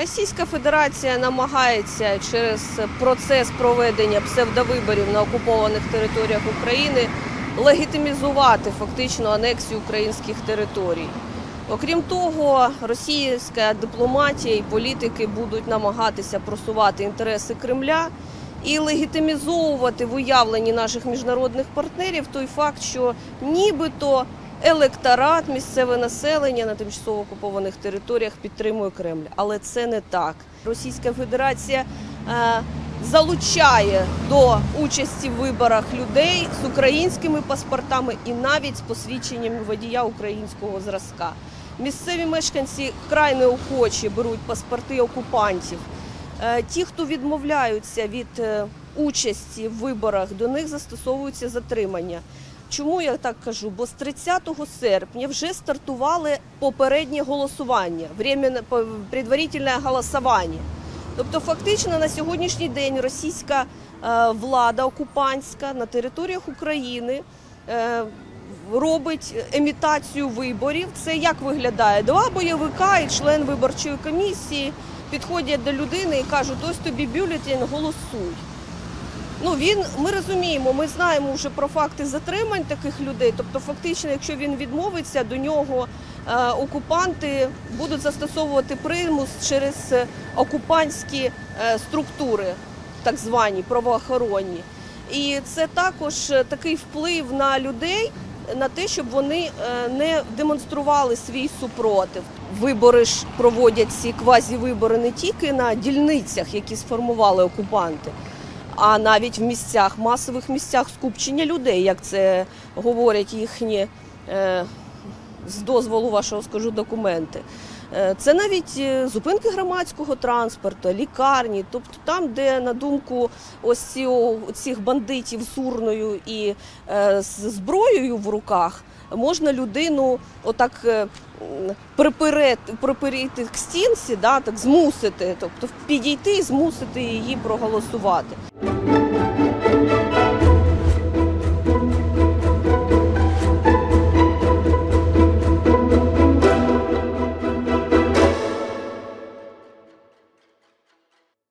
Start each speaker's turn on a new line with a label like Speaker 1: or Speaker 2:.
Speaker 1: Російська Федерація намагається через процес проведення псевдовиборів на окупованих територіях України легітимізувати фактично анексію українських територій. Окрім того, російська дипломатія і політики будуть намагатися просувати інтереси Кремля і легітимізовувати в уявленні наших міжнародних партнерів той факт, що нібито електорат, місцеве населення на тимчасово окупованих територіях підтримує Кремль. Але це не так. Російська Федерація е, залучає до участі в виборах людей з українськими паспортами і навіть з посвідченнями водія українського зразка. Місцеві мешканці вкрай неохоче беруть паспорти окупантів. Е, Ті, хто відмовляються від е, участі в виборах, до них застосовуються затримання. Чому я так кажу? Бо з 30 серпня вже стартували попереднє голосування, по- предварительне голосування. Тобто, фактично на сьогоднішній день російська е, влада окупантська на територіях України е, робить емітацію виборів. Це як виглядає? Два бойовика і член виборчої комісії підходять до людини і кажуть, ось тобі бюлетень, голосуй. Ну він ми розуміємо, ми знаємо вже про факти затримань таких людей. Тобто, фактично, якщо він відмовиться, до нього е, окупанти будуть застосовувати примус через е, окупантські е, структури, так звані правоохоронні. І це також е, такий вплив на людей на те, щоб вони е, не демонстрували свій супротив. Вибори ж проводять ці квазівибори не тільки на дільницях, які сформували окупанти, а навіть в місцях, масових місцях скупчення людей, як це говорять їхні е, з дозволу вашого скажу документи. Е, Це навіть е, зупинки громадського транспорту, лікарні, тобто там, де на думку ось цього- цих бандитів з урною і е, з зброєю в руках, можна людину отак приперети, приперіти к стінці, да, так змусити, тобто підійти і змусити її проголосувати. Thank you.